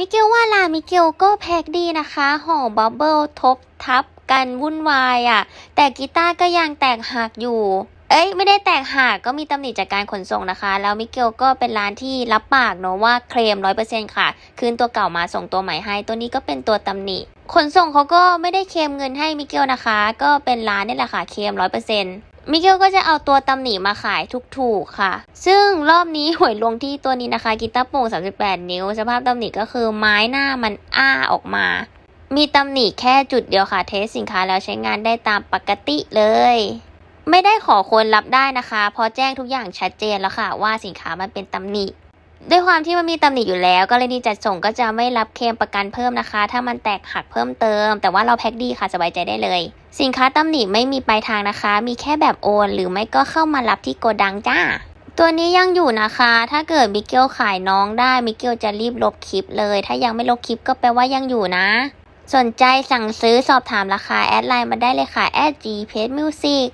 มิเกลว่าล่ะมิเกลก็แพ็คดีนะคะห่อบับเบิลทบทับกันวุ่นวายอะ่ะ แต่กีตาร์ก็ยังแตกหักอยู่ เอ้ย ไม่ได้แตกหักก็มีตำหนิจากการขนส่งนะคะ แล้วมิเกลก็เป็นร้านที่รับปากเนอะว่าเคลมร้อยเปอร์เซ็นค่ะ คืนตัวเก่ามาส่งตัวใหม่ให้ ตัวนี้ก็เป็นตัวตำหนิ ขนส่งเขาก็ไม่ได้เคลมเงินให้มิเกลนะคะ ก็เป็นร้านนี่แหละค่ะเคลมร้อยเปอร์เซ็นต์ มิเกลก็จะเอาตัวตำหนิมาขายถูกๆค่ะ ซึ่งรอบนี้หวยลงที่ตัวนี้นะคะกีตาร์โปร่ง 38 นิ้ว สภาพตำหนิก็คือไม้หน้ามันอ้าออกมา มีตำหนิแค่จุดเดียวค่ะ เทสสินค้าแล้วใช้งานได้ตามปกติเลย ไม่ได้ขอคนรับได้นะคะเพราะแจ้งทุกอย่างชัดเจนแล้วค่ะว่าสินค้ามันเป็นตำหนิ ด้วยความที่มันมีตำหนิอยู่แล้วก็เลยดีจัดส่งก็จะไม่รับเคลมประกันเพิ่มนะคะ ถ้ามันแตกหักเพิ่มเติม แต่ว่าเราแพ็คดีค่ะสบายใจได้เลย สินค้าตำหนิไม่มีปลายทางนะคะ มีแค่แบบโอน หรือไม่ก็เข้ามารับที่โกดังจ้า ตัวนี้ยังอยู่นะคะ ถ้าเกิดมิเกลขายน้องได้มิเกลจะรีบลบคลิปเลย ถ้ายังไม่ลบคลิปก็แปลว่ายังอยู่นะ สนใจสั่งซื้อสอบถามราคาแอดไลน์มาได้เลยค่ะ g p a g e music